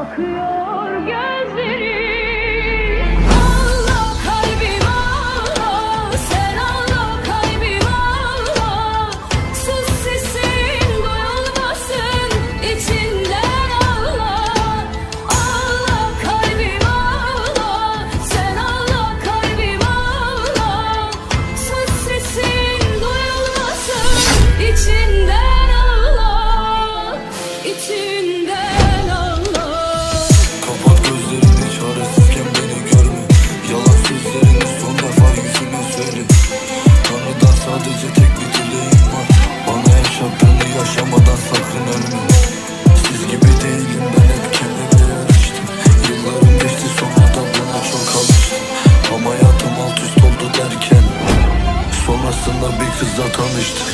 Akıyor göz Sadece tek bir dileğim var. Bana yaşa yaşamadan sakın ölme. Siz gibi değilim ben hep kendime yarıştım Yıllarım geçti sokakta buna çok alıştım. Ama hayatım alt üst oldu derken Sonrasında bir kızla tanıştım.